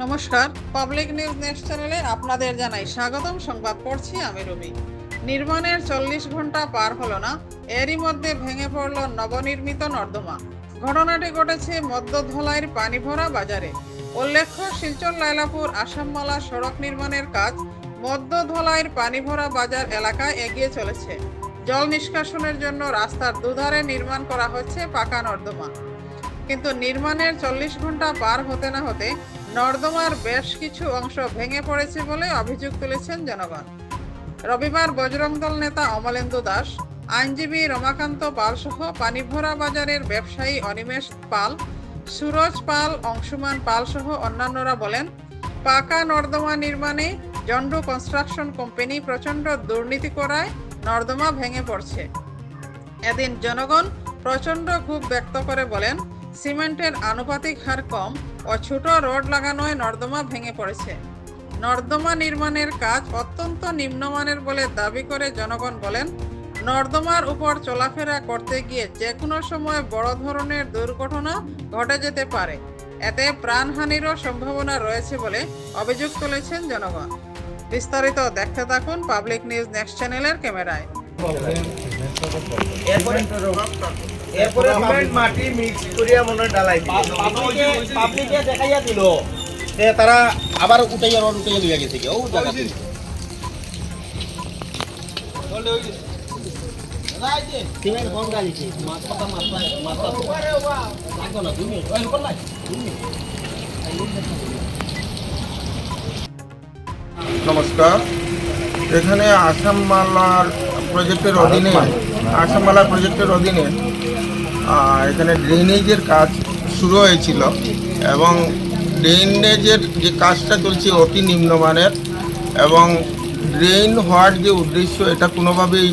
নমস্কার। Public news next চ্যানেলে আপনাদের জানাই স্বাগতম। সংবাদ পড়ছি আমি রবি। নির্মাণের চল্লিশ ঘণ্টা পার হলো না, এরই মধ্যে ভেঙে পড়ল নবনির্মিত নর্দমা। ঘটনাটি ঘটেছে মধ্যধলাইয়ের পানিভরা বাজারে। উল্লেখ্য, শিলচর, লাইলাপুর, আসামমালা সড়ক নির্মাণের কাজ মধ্যধলাইয়ের পানিভরা বাজার এলাকায় এগিয়ে চলেছে। জল নিষ্কাশনের জন্য রাস্তার দুধারে নির্মাণ করা হচ্ছে পাকা নর্দমা। কিন্তু নির্মাণের চল্লিশ ঘণ্টা পার হতে না হতে নর্দমার বেশ কিছু অংশ ভেঙে পড়েছে বলে অভিযোগ তুলেছেন জনগণ। রবিবার বজরং দল নেতা অমলেন্দু দাস, আইনজীবী রমাকান্ত পাল সহ পানিভরা বাজারের ব্যবসায়ী অনিমেষ পাল, সুরজ পাল, অংশুমান পাল সহ অন্যান্যরা বলেন, পাকা নর্দমা নির্মাণে জন্ডু কনস্ট্রাকশন কোম্পানি প্রচণ্ড দুর্নীতি করায় নর্দমা ভেঙে পড়ছে। এদিন জনগণ প্রচণ্ড ক্ষোভ ব্যক্ত করে বলেন সিমেন্টের আনুপাতিক হার কম ও ছোট রড লাগানোয় নর্দমা ভেঙে পড়েছে। নর্দমা নির্মাণের কাজ অত্যন্ত নিম্নমানের বলে দাবি করে জনগণ বলেন, নর্দমার উপর চলাফেরা করতে গিয়ে যে কোনো সময় বড় ধরনের দুর্ঘটনা ঘটে যেতে পারে। এতে প্রাণহানিরও সম্ভাবনা রয়েছে বলে অভিযোগ তুলেছেন জনগণ। বিস্তারিত দেখতে থাকুন পাবলিক নিউজ নেক্সট চ্যানেলের ক্যামেরায়। এরপরে এরপরে মাটি মিক্স করিয়া মনে ডালাই পাবলিকে পাবলিকে দেখাইয়া দিল। তারা আবার উঠাইয়া রড উঠাইয়া লইয়া গেছে কি ও জায়গা সিমেন্ট কম গালিছে মাথা মাথা মাথা লাগো না দুই মিনিট। ওই উপর লাই নমস্কার। এখানে আসাম মালার প্রজেক্টের অধীনে আসাম মালার প্রজেক্টের অধীনে এখানে ড্রেনেজের কাজ শুরু হয়েছিল এবং ড্রেনেজের যে কাজটা চলছে অতি নিম্নমানের এবং ড্রেন হওয়ার যে উদ্দেশ্য এটা কোনোভাবেই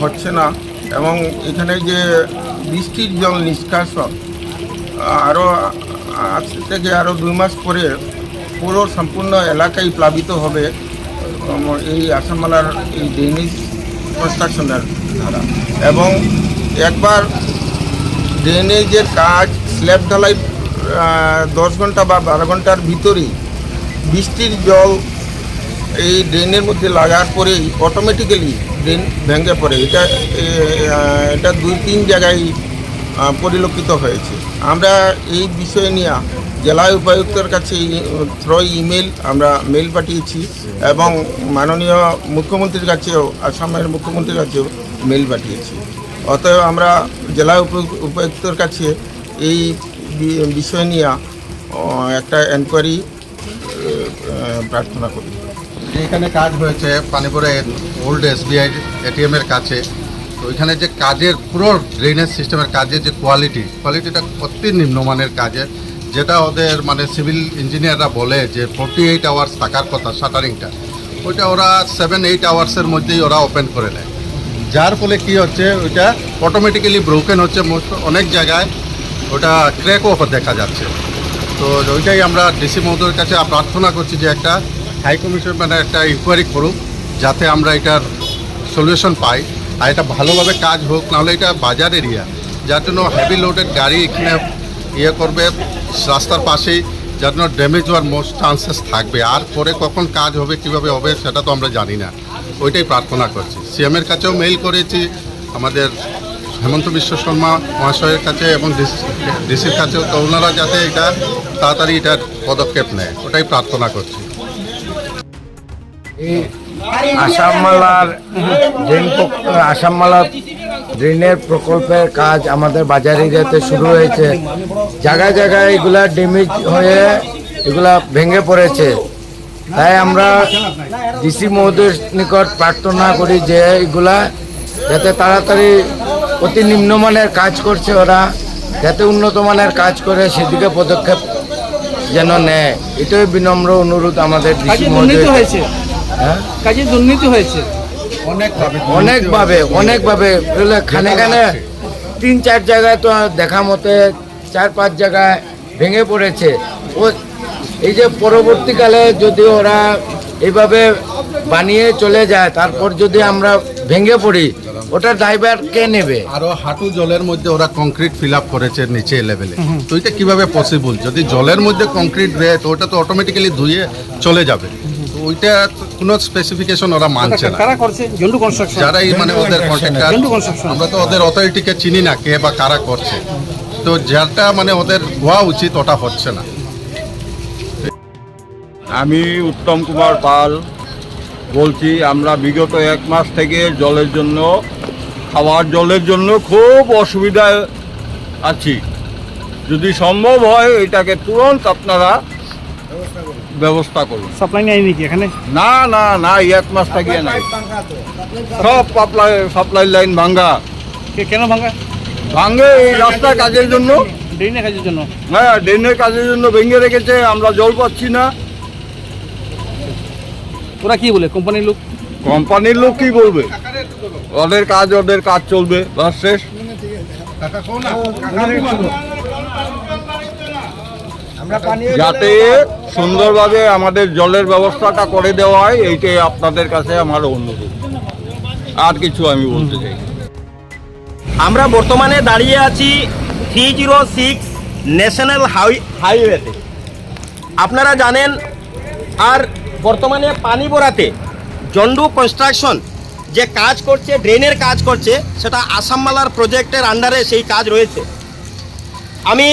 হচ্ছে না এবং এখানে যে বৃষ্টির জল নিষ্কাশন আরও আজ থেকে আরও দুই মাস পরে পুরো সম্পূর্ণ এলাকাই প্লাবিত হবে। এই আসামমালার এই ড্রেনেজ কনস্ট্রাকশনের দ্বারা এবং একবার ড্রেনেজের কাজ স্ল্যাব ঢালাই দশ ঘণ্টা বা বারো ঘণ্টার ভিতরেই বৃষ্টির জল এই ড্রেনের মধ্যে লাগার পরেই অটোমেটিক্যালি ড্রেন ভেঙে পড়ে। এটা এটা দুই, তিন জায়গায় পরিলক্ষিত হয়েছে। আমরা এই বিষয় নিয়ে জেলা উপায়ুক্তের কাছে থ্রো ইমেল আমরা মেল পাঠিয়েছি। এবং মাননীয় মুখ্যমন্ত্রীর কাছেও, আসামের মুখ্যমন্ত্রীর কাছেও মেল পাঠিয়েছি। অতএব আমরা জেলা উপ- উপায়ুক্তর কাছে এই বিষয় নিয়ে একটা এনকোয়ারি প্রার্থনা করি। এখানে কাজ হয়েছে পানিপুরে ওল্ড এসবিআই এটিএম এর কাছে, তো ওইখানে যে কাজের পুরো ড্রেনেজ সিস্টেমের কাজের যে কোয়ালিটি কোয়ালিটিটা অতি নিম্নমানের কাজের। যেটা ওদের মানে সিভিল ইঞ্জিনিয়াররা বলে যে ফোর্টি এইট আওয়ার্স থাকার কথা, শাটারিংটা। ওইটা ওরা সেভেন এইট আওয়ার্সের মধ্যেই ওরা ওপেন করে নেয়। যার ফলে কি হচ্ছে, ওইটা অটোমেটিক্যালি ব্রোকেন হচ্ছে অনেক জায়গায়। ওটা ক্র্যাকও দেখা যাচ্ছে। তো ওইটাই আমরা ডিসি মহোদয়ের কাছে প্রার্থনা করছি যে একটা হাই কমিশন মানে একটা ইনকোয়ারি করুক, যাতে আমরা এটার সলিউশন পাই। আর এটা ভালোভাবে কাজ হোক, নাহলে এটা বাজার এরিয়া যার জন্য হেভি লোডেড গাড়ি এখানে ইয়ে করবে, রাস্তার পাশেই যেন ড্যামেজ হওয়ার মোস্ট চান্সেস থাকবে। আর পরে কখন কাজ হবে, কীভাবে হবে, সেটা তো আমরা জানি না। ওইটাই প্রার্থনা করছি। সিএমের কাছেও মেইল করেছি, আমাদের হেমন্ত বিশ্ব শর্মা মহাশয়ের কাছে এবং ডিসির কাছেও। তো ওনারা যাতে এটা তাড়াতাড়ি এটার পদক্ষেপ নেয়, ওটাই প্রার্থনা করছি। আসামমালার ড্রেন আসামমালা ড্রেনের প্রকল্পের কাজ আমাদের বাজার এরিয়াতে শুরু হয়েছে। জায়গায় জায়গায় এগুলা ড্যামেজ হয়ে এগুলা ভেঙে পড়েছে। তাই আমরা ডিসি মহোদয়ের নিকট প্রার্থনা করি যে এগুলা যাতে তাড়াতাড়ি অতি নিম্নমানের কাজ করছে ওরা যাতে উন্নত মানের কাজ করে সেদিকে পদক্ষেপ যেন নেয়। এটাই বিনম্র অনুরোধ আমাদের ডিসি মহোদয় কাজে দুর্নীতি হয়েছে। অনেকভাবে অনেকভাবে খানে খানে তিন চার জায়গায় তো দেখা মতে চার পাঁচ জায়গায় ভেঙে পড়েছে। ও এই যে পরবর্তীকালে যদি ওরা এইভাবে বানিয়ে চলে যায় তারপর যদি আমরা ভেঙে পড়ি ওটা ড্রাইভার কে নেবে? আরও হাঁটু জলের মধ্যে ওরা কংক্রিট ফিল আপ করেছে নিচে লেভেলে তো এটা কীভাবে পসিবল যদি জলের মধ্যে কংক্রিট দেয় তো ওটা তো অটোমেটিক্যালি ধুয়ে চলে যাবে। ওইটা কোনো স্পেসিফিকেশন ওরা মানছে না। কারা করছে? জন্ডু কনস্ট্রাকশন যারাই মানে ওদের কন্ট্রাক্টর জন্টু construction। আমরা তো ওদের অথরিটিকে চিনি না কে বা কারা করছে। তো যেটা মানে ওদের হওয়া উচিত ওটা হচ্ছে না। আমি উত্তম কুমার পাল বলছি আমরা বিগত এক মাস থেকে জলের জন্য খাওয়ার জলের জন্য খুব অসুবিধায় আছি। যদি সম্ভব হয় এটাকে তুরন্ত আপনারা ব্যবস্থা করুন। সাপ্লাই নেই নাকি এখানে? না না না এক মাস থেকে নাই। সব সাপ্লাই সাপ্লাই লাইন ভাঙ্গা। কে- কেন ভাঙা ভাঙ্গে এই রাস্তার কাজের জন্য। ড্রেনের কাজের জন্য? হ্যাঁ ড্রেনের কাজের জন্য ভেঙে রেখেছে আমরা জল পাচ্ছি না। ওরা কি বলে কোম্পানির লোক? কোম্পানির লোক কি বলবে? ওদের কাজ ওদের কাজ চলবে বাস শেষ। যাতে সুন্দরভাবে আমাদের জলের ব্যবস্থাটা করে দেওয়া হয় এইটাই আপনাদের কাছে আমার অনুরোধ। আর কিছু আমি বলতে চাই আমরা বর্তমানে দাঁড়িয়ে আছি three zero six national high হাইওয়েতে। আপনারা জানেন আর বর্তমানে পানি বোরাতে জন্ডু কনস্ট্রাকশন যে কাজ করছে ড্রেনের কাজ করছে সেটা আসামমালার প্রজেক্টের আন্ডারে সেই কাজ রয়েছে। আমি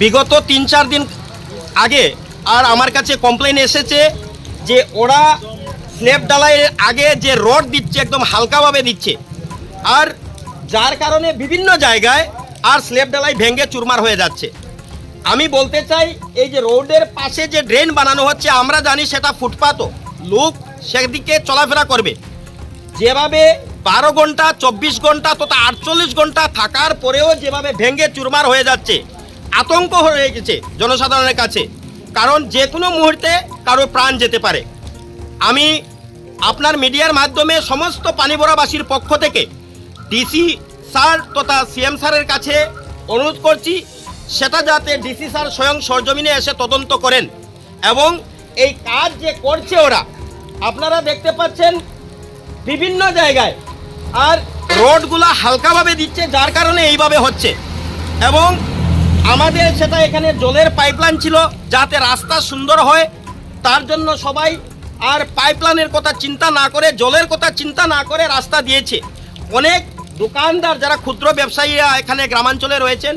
বিগত তিন চার দিন আগে। আর আমার কাছে কমপ্লেন এসেছে যে ওরা স্লেব ডালাইয়ের আগে যে রড দিচ্ছে একদম হালকাভাবে দিচ্ছে। আর যার কারণে বিভিন্ন জায়গায় আর স্লেব ডালাই ভেঙে চুরমার হয়ে যাচ্ছে। আমি বলতে চাই, এই যে রোডের পাশে যে ড্রেন বানানো হচ্ছে, আমরা জানি সেটা ফুটপাতও। লোক সেদিকে চলাফেরা করবে। যেভাবে বারো ঘণ্টা, চব্বিশ ঘণ্টা, তথা আটচল্লিশ ঘণ্টা থাকার পরেও যেভাবে ভেঙে চুরমার হয়ে যাচ্ছে আতঙ্ক হয়ে গেছে জনসাধারণের কাছে। কারণ যে কোনো মুহূর্তে কারও প্রাণ যেতে পারে। আমি আপনার মিডিয়ার মাধ্যমে সমস্ত পানিবড়াবাসীর পক্ষ থেকে ডিসি স্যার তথা সিএম স্যারের কাছে অনুরোধ করছি, সেটা যাতে ডিসি স্যার স্বয়ং সরজমিনে এসে তদন্ত করেন এবং এই কাজ যে করছে ওরা, আপনারা দেখতে পাচ্ছেন বিভিন্ন জায়গায়। আর রোডগুলো হালকাভাবে দিচ্ছে, যার কারণে এইভাবে হচ্ছে। এবং আমাদের সেটা এখানে জলের পাইপলাইন ছিল যাতে রাস্তা সুন্দর হয়। তার জন্য সবাই আর পাইপলাইনের কথা চিন্তা না করে, জলের কথা চিন্তা না করে রাস্তা দিয়েছে। অনেক দোকানদার যারা ক্ষুদ্র ব্যবসায়ীরা এখানে গ্রামাঞ্চলে রয়েছেন,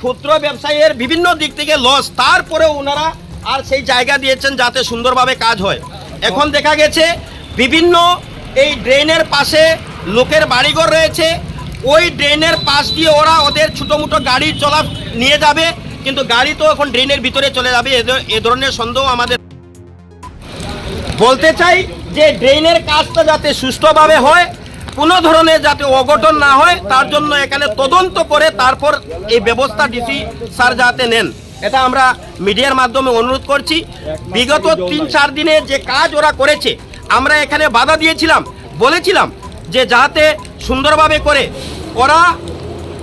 ক্ষুদ্র ব্যবসায়ীর বিভিন্ন দিক থেকে লস তারপরেও ওনারা আর সেই জায়গা দিয়েছেন যাতে সুন্দরভাবে কাজ হয়। এখন দেখা গেছে, বিভিন্ন এই ড্রেনের পাশে লোকের বাড়িঘর রয়েছে ওই ড্রেনের পাশ দিয়ে ওরা ওদের ছোটো মোটো গাড়ি চলা নিয়ে যাবে, কিন্তু গাড়ি তো এখন ড্রেনের ভিতরে চলে যাবে, এ ধরনের সন্দেহ আমাদের। বলতে চাই যে ড্রেনের কাজটা যাতে সুষ্ঠুভাবে হয়, কোনো ধরনের যাতে অঘটন না হয়, তার জন্য এখানে তদন্ত করে তারপর এই ব্যবস্থা ডিসি স্যার যাতে নেন। এটা আমরা মিডিয়ার মাধ্যমে অনুরোধ করছি। বিগত তিন চার দিনে যে কাজ ওরা করেছে, আমরা এখানে বাধা দিয়েছিলাম, বলেছিলাম যে যাতে সুন্দরভাবে করে। ওরা,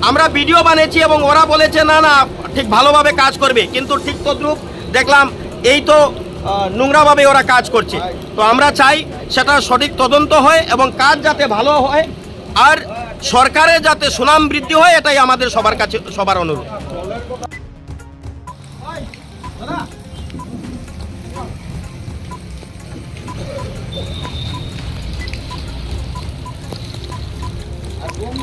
আমরা ভিডিও বানিয়েছি এবং ওরা বলেছে, না না, ঠিক ভালোভাবে কাজ করবে। কিন্তু ঠিক তদ্রুপ দেখলাম, এই তো নোংরাভাবে ওরা কাজ করছে। তো আমরা চাই সেটা সঠিক তদন্ত হয় এবং কাজ যাতে ভালো হয়, আর সরকারের যাতে সুনাম বৃদ্ধি হয়, এটাই আমাদের সবার কাছে, সবার অনুরোধ।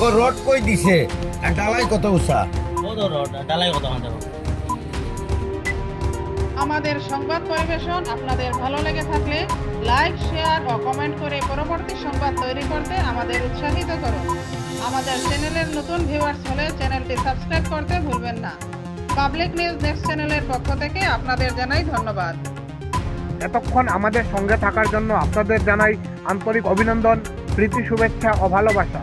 দেখো রড কই দিছে? আর ডালাই কত উষা আমাদের সংবাদ পরিবেশন আপনাদের ভালো লেগে থাকলে লাইক শেয়ার ও কমেন্ট করে পরবর্তী সংবাদ তৈরি করতে আমাদের উৎসাহিত করুন। আমাদের চ্যানেলের নতুন ভিউয়ার্স হলে চ্যানেলটি সাবস্ক্রাইব করতে ভুলবেন না। পাবলিক নিউজ নেক্সট চ্যানেলের পক্ষ থেকে আপনাদের জানাই ধন্যবাদ। এতক্ষণ আমাদের সঙ্গে থাকার জন্য আপনাদের জানাই আন্তরিক অভিনন্দন প্রীতি শুভেচ্ছা ও ভালোবাসা।